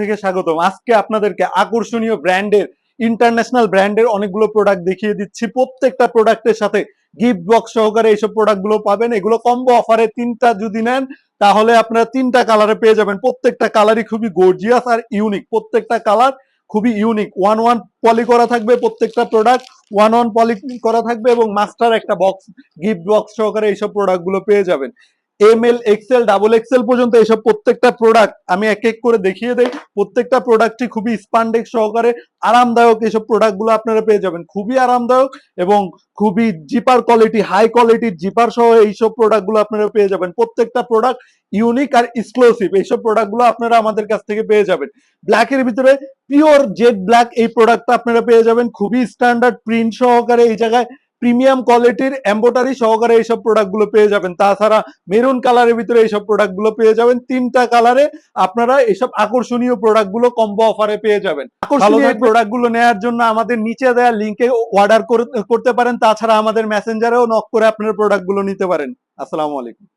থেকে স্বাগতম। আজকে আপনাদেরকে আকর্ষণীয় ব্র্যান্ডের ইন্টারন্যাশনাল ব্র্যান্ডের অনেকগুলো প্রোডাক্ট দেখিয়ে দিচ্ছি। প্রত্যেকটা প্রোডাক্টের সাথে গিফট বক্স সহকারে এইসব প্রোডাক্টগুলো পাবেন। এগুলো কম্বো অফারে তিনটা যদি নেন, তাহলে আপনারা তিনটা কালারে পেয়ে যাবেন। প্রত্যেকটা কালারই খুবই গর্জিয়াস আর ইউনিক প্রত্যেকটা কালার খুবই ইউনিক ওয়ান ওয়ান পলি করা থাকবে প্রত্যেকটা প্রোডাক্ট ওয়ান ওয়ান পলি করা থাকবে এবং মাস্টার একটা বক্স গিফট বক্স সহকারে এইসব প্রোডাক্টগুলো পেয়ে যাবেন। M L XL double XL পর্যন্ত এইসব প্রত্যেকটা প্রোডাক্ট আমি এক এক করে দেখিয়ে দেই। প্রত্যেকটা প্রোডাক্টই খুবই স্পান্ডেক্স সহকারে আরামদায়ক এইসব প্রোডাক্টগুলো আপনারা পেয়ে যাবেন। খুবই আরামদায়ক এবং খুবই জিপার কোয়ালিটি হাই কোয়ালিটির জিপার সহ এইসব প্রোডাক্টগুলো আপনারা পেয়ে যাবেন। প্রত্যেকটা প্রোডাক্ট ইউনিক আর এক্সক্লুসিভ এইসব প্রোডাক্টগুলো আপনারা আমাদের কাছ থেকে পেয়ে যাবেন। ব্ল্যাকের ভিতরে পিওর জেড ব্ল্যাক এই প্রোডাক্টটা আপনারা পেয়ে যাবেন। খুবই স্ট্যান্ডার্ড প্রিন্ট সহকারে এই জায়গায় প্রিমিয়াম কোয়ালিটির এম্বোটারি সহকারে এইসব প্রোডাক্টগুলো পেয়ে যাবেন। তাছাড়া মেরুন কালারের ভিতরে এইসব প্রোডাক্টগুলো পেয়ে যাবেন। তিনটা কালারে আপনারা এইসব আকর্ষণীয় প্রোডাক্টগুলো কম্বো অফারে পেয়ে যাবেন। আকর্ষণীয় প্রোডাক্টগুলো নেওয়ার জন্য আমাদের নিচে দেওয়া লিঙ্কে অর্ডার করতে পারেন। তাছাড়া আমাদের মেসেঞ্জারেও নক করে আপনার প্রোডাক্টগুলো নিতে পারেন। আসসালামু আলাইকুম।